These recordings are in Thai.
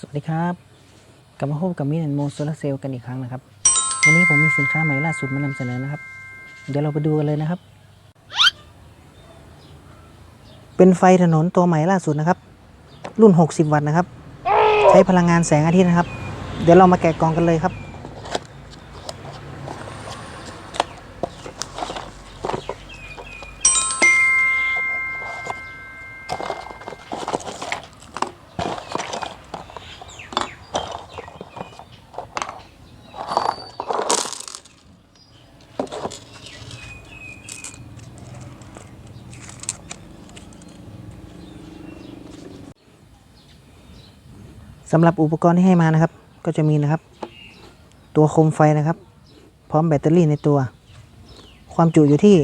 สวัสดีครับกลับมาพบกับมินโมโซลาเซลกันอีกครั้งนะครับ วันนี้ผมมีสินค้าใหม่ล่าสุดมานำเสนอนะครับ เดี๋ยวเราไปดูกันเลยนะครับ เป็นไฟถนนตัวใหม่ล่าสุดนะครับ รุ่น 60 วัตต์นะครับ ใช้พลังงานแสงอาทิตย์นะครับ เดี๋ยวเรามาแกะกล่องกันเลยครับ สำหรับอุปกรณ์ที่ให้มานะครับ ก็จะมีนะครับ ตัวโคมไฟนะครับ พร้อมแบตเตอรี่ในตัว ความจุอยู่ที่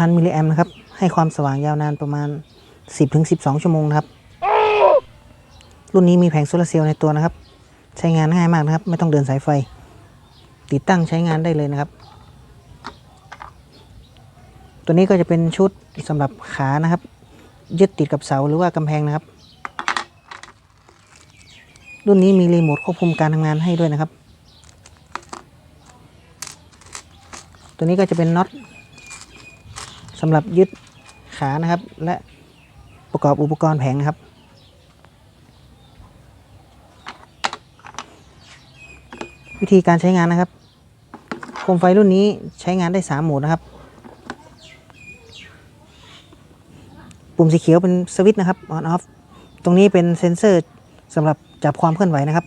4,000 มิลลิแอมป์นะครับ ให้ความสว่างยาวนานประมาณ 10-12 ชั่วโมงนะครับ รุ่นนี้มีแผงโซลาร์เซลล์ในตัวนะครับ ใช้งานง่ายมากนะครับ ไม่ต้องเดินสายไฟ ติดตั้งใช้งานได้เลยนะครับ ตัวนี้ก็จะเป็นชุดสำหรับขานะครับ ยึดติดกับเสาหรือว่ากำแพงนะครับ รุ่นนี้มีรีโมทควบคุมการทำงานให้ด้วยนะครับ ตัวนี้ก็จะเป็นน็อตสำหรับยึดขานะครับ และประกอบอุปกรณ์แผงนะครับ วิธีการใช้งานนะครับโคมไฟรุ่นนี้ใช้งานได้ 3 โหมดนะครับ ปุ่มสีเขียวเป็นสวิตช์นะครับ on off ตรงนี้เป็นเซ็นเซอร์ สำหรับจับความเคลื่อนไหวนะครับ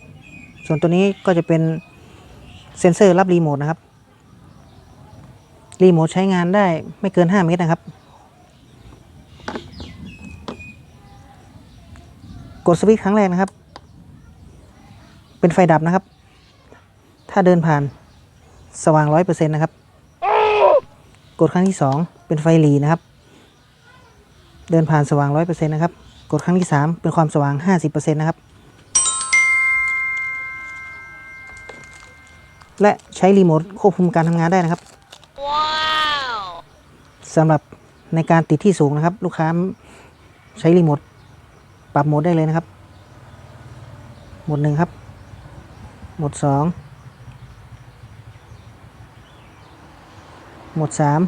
ส่วนตัวนี้ก็จะเป็นเซ็นเซอร์รับรีโมทนะครับ รีโมทใช้งานได้ไม่เกิน 5 เมตรนะครับ กดสวิตช์ครั้งแรกนะครับ เป็นไฟดับนะครับ ถ้าเดินผ่านสว่าง 100%นะครับ กดครั้งที่ 2 เป็นไฟหลีนะครับ เดินผ่านสว่าง 100%นะครับ กดครั้งที่ 3 เป็นความสว่าง 50%นะครับ และใช้รีโมทควบคุมการทำงานได้นะครับสำหรับในการติดที่สูงนะครับ ลูกค้าใช้รีโมทปรับโหมดได้เลยนะครับ โหมดหนึ่งครับ โหมดสองโหมดสาม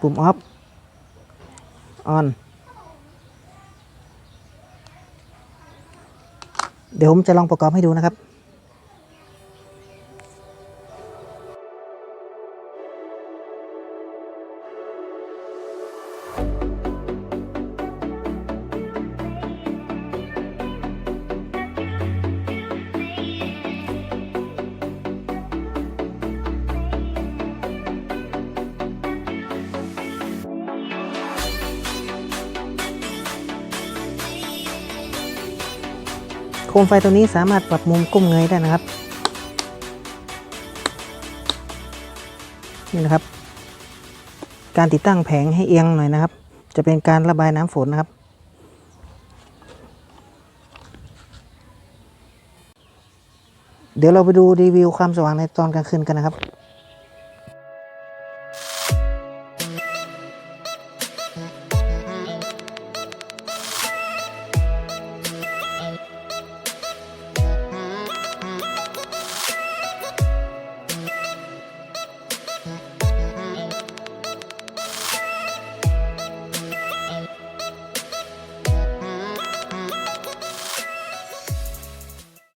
ปุ่มออฟออน เดี๋ยวผมจะลองประกอบให้ดูนะครับ มไฟตัวนี้สามารถปรับมุมก้มเงยได้นะครับ นี่นะครับ การติดตั้งแผงให้เอียงหน่อยนะครับ จะเป็นการระบายน้ำฝนนะครับ เดี๋ยวเราไปดูรีวิวความสว่างในตอนกลางคืนกันนะครับ